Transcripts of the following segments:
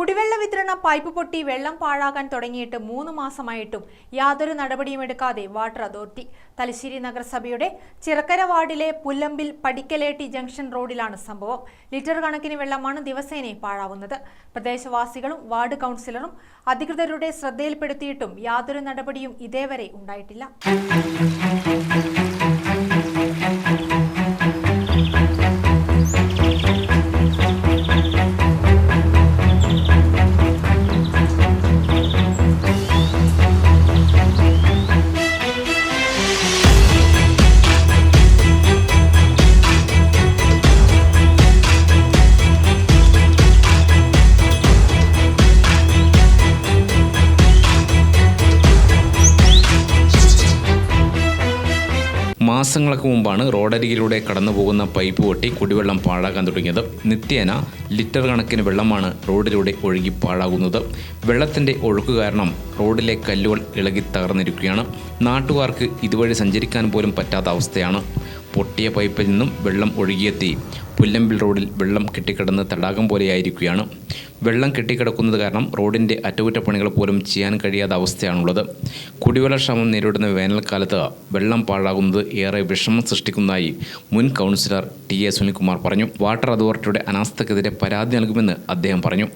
കുടിവെള്ള വിതരണ പൈപ്പ് പൊട്ടി വെള്ളം പാഴാകാൻ തുടങ്ങിയിട്ട് മൂന്ന് മാസമായിട്ടും യാതൊരു നടപടിയും എടുക്കാതെ വാട്ടർ അതോറിറ്റി. തലശ്ശേരി നഗരസഭയുടെ ചിറക്കര വാർഡിലെ പുല്ലമ്പിൽ പടിക്കലേട്ടി ജംഗ്ഷൻ റോഡിലാണ് സംഭവം. ലിറ്റർ കണക്കിന് വെള്ളമാണ് ദിവസേന പാഴാവുന്നത്. പ്രദേശവാസികളും വാർഡ് കൗൺസിലറും അധികൃതരുടെ ശ്രദ്ധയിൽപ്പെടുത്തിയിട്ടും യാതൊരു നടപടിയും ഇതേവരെ ഉണ്ടായിട്ടില്ല. മാസങ്ങൾക്ക് മുമ്പാണ് റോഡരികിലൂടെ കടന്നു പോകുന്ന പൈപ്പ് പൊട്ടി കുടിവെള്ളം പാഴാകാൻ തുടങ്ങിയത്. നിത്യേന ലിറ്റർ കണക്കിന് വെള്ളമാണ് റോഡിലൂടെ ഒഴുകി പാഴാകുന്നത്. വെള്ളത്തിന്റെ ഒഴുക്ക് കാരണം റോഡിലെ കല്ലുകൾ ഇളകി തകർന്നിരിക്കുകയാണ്. നാട്ടുകാർക്ക് ഇതുവഴി സഞ്ചരിക്കാൻ പോലും പറ്റാത്ത അവസ്ഥയാണ്. പൊട്ടിയ പൈപ്പിൽ നിന്നും വെള്ളം ഒഴുകിയെത്തി. പുല്ലമ്പിൽ റോഡിൽ വെള്ളം കെട്ടിക്കിടന്ന് തടാകം പോലെയായിരിക്കുകയാണ്. വെള്ളം കെട്ടിക്കിടക്കുന്നത് കാരണം റോഡിന്റെ അറ്റകുറ്റപ്പണികൾ പോലും ചെയ്യാൻ കഴിയാത്ത അവസ്ഥയാണുള്ളത്. കുടിവെള്ളക്ഷാമം നേരിടുന്ന വേനൽക്കാലത്ത് വെള്ളം പാഴാകുന്നത് ഏറെ വിഷമം സൃഷ്ടിക്കുന്നതായി മുൻ കൗൺസിലർ ടി എ സുനിൽകുമാർ പറഞ്ഞു. വാട്ടർ അതോറിറ്റിയുടെ അനാസ്ഥക്കെതിരെ പരാതി നൽകുമെന്ന് അദ്ദേഹം പറഞ്ഞു.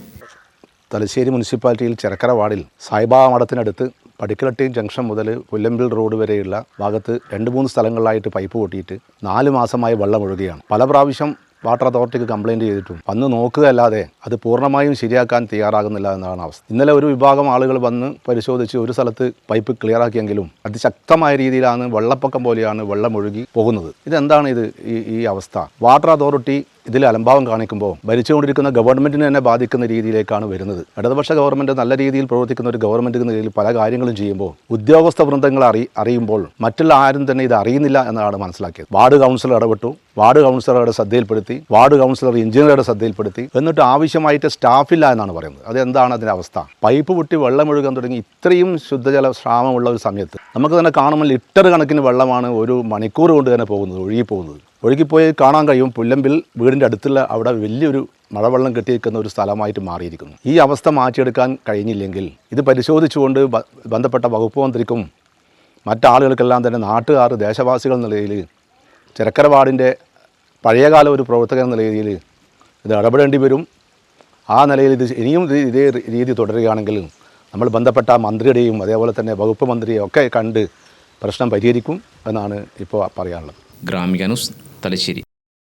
തലശ്ശേരി മുനിസിപ്പാലിറ്റിയിൽ ചെറക്കര വാർഡിൽ സായിബാബ മഠത്തിനടുത്ത് പടിക്കലട്ടി ജംഗ്ഷൻ മുതൽ പുല്ലമ്പിൽ റോഡ് വരെയുള്ള ഭാഗത്ത് രണ്ട് മൂന്ന് സ്ഥലങ്ങളിലായിട്ട് പൈപ്പ് പൊട്ടിയിട്ട് നാല് മാസമായി വെള്ളം ഒഴുകുകയാണ് പല പ്രാവശ്യം വാട്ടർ അതോറിറ്റിക്ക് കംപ്ലയിന്റ് ചെയ്തിട്ടും. വന്ന് നോക്കുകയല്ലാതെ അത് പൂർണമായും ശരിയാക്കാൻ തയ്യാറാകുന്നില്ല എന്നാണ് അവസ്ഥ. ഇന്നലെ ഒരു വിഭാഗം ആളുകൾ വന്ന് പരിശോധിച്ച് ഒരു സ്ഥലത്ത് പൈപ്പ് ക്ലിയറാക്കിയെങ്കിലും അതിശക്തമായ രീതിയിലാണ് വെള്ളപ്പൊക്കം പോലെയാണ് വെള്ളം ഒഴുകി പോകുന്നത്. ഇതെന്താണ് ഇത് ഈ ഈ അവസ്ഥ? വാട്ടർ അതോറിറ്റി ഇതിൽ അലംഭാവം കാണിക്കുമ്പോൾ ഭരിച്ചുകൊണ്ടിരിക്കുന്ന ഗവൺമെന്റിനെ തന്നെ ബാധിക്കുന്ന രീതിയിലേക്കാണ് വരുന്നത്. ഇടതുപക്ഷ ഗവൺമെന്റ് നല്ല രീതിയിൽ പ്രവർത്തിക്കുന്ന ഒരു ഗവൺമെന്റ് എന്ന നിലയിൽ പല കാര്യങ്ങളും ചെയ്യുമ്പോൾ ഉദ്യോഗസ്ഥ വൃന്ദങ്ങൾ അറി അറിയുമ്പോൾ മറ്റുള്ള ആരും തന്നെ ഇത് അറിയുന്നില്ല എന്നാണ് മനസ്സിലാക്കിയത്. വാർഡ് കൗൺസിലർ ഇടപെട്ടു. വാർഡ് കൗൺസിലറുടെ ശ്രദ്ധയിൽപ്പെടുത്തി. വാർഡ് കൗൺസിലർ എഞ്ചിനീയറുടെ ശ്രദ്ധയിൽപ്പെടുത്തി. എന്നിട്ട് ആവശ്യമായിട്ട് സ്റ്റാഫില്ല എന്നാണ് പറയുന്നത്. അതെന്താണ് അതിന്റെ അവസ്ഥ? പൈപ്പ് പൊട്ടി വെള്ളം ഒഴുകാൻ തുടങ്ങി ഇത്രയും ശുദ്ധജല ക്ഷാമമുള്ള ഒരു സമയത്ത് നമുക്ക് തന്നെ കാണുമ്പോൾ ലിറ്റർ കണക്കിന് വെള്ളമാണ് ഒരു മണിക്കൂർ കൊണ്ട് തന്നെ പോകുന്നത് ഒഴുകി പോകുന്നത്. ഒഴുകിപ്പോയി കാണാൻ കഴിയും. പുല്ലമ്പിൽ വീടിന്റെ അടുത്തുള്ള അവിടെ വലിയൊരു മഴവെള്ളം കെട്ടിയിരിക്കുന്ന ഒരു സ്ഥലമായിട്ട് മാറിയിരിക്കുന്നു. ഈ അവസ്ഥ മാറ്റിയെടുക്കാൻ കഴിഞ്ഞില്ലെങ്കിൽ ഇത് പരിശോധിച്ചുകൊണ്ട് ബന്ധപ്പെട്ട വകുപ്പ് മന്ത്രിക്കും മറ്റാളുകൾക്കെല്ലാം തന്നെ നാട്ടുകാർ ദേശവാസികൾ എന്ന നിലയിൽ ചിരക്കര വാർഡിന്റെ പഴയകാല ഒരു പ്രവർത്തകൻ എന്ന നിലയിൽ ഇത് ഇടപെടേണ്ടി വരും. ആ നിലയിൽ ഇത് ഇനിയും ഇതേ രീതി തുടരുകയാണെങ്കിൽ നമ്മൾ ബന്ധപ്പെട്ട മന്ത്രിയുടെയും അതേപോലെ തന്നെ വകുപ്പ് മന്ത്രിയെയും ഒക്കെ കണ്ട് പ്രശ്നം പരിഹരിക്കും എന്നാണ് ഇപ്പോൾ പറയാനുള്ളത്. ഗ്രാമിക ന്യൂസ് തലശ്ശേരി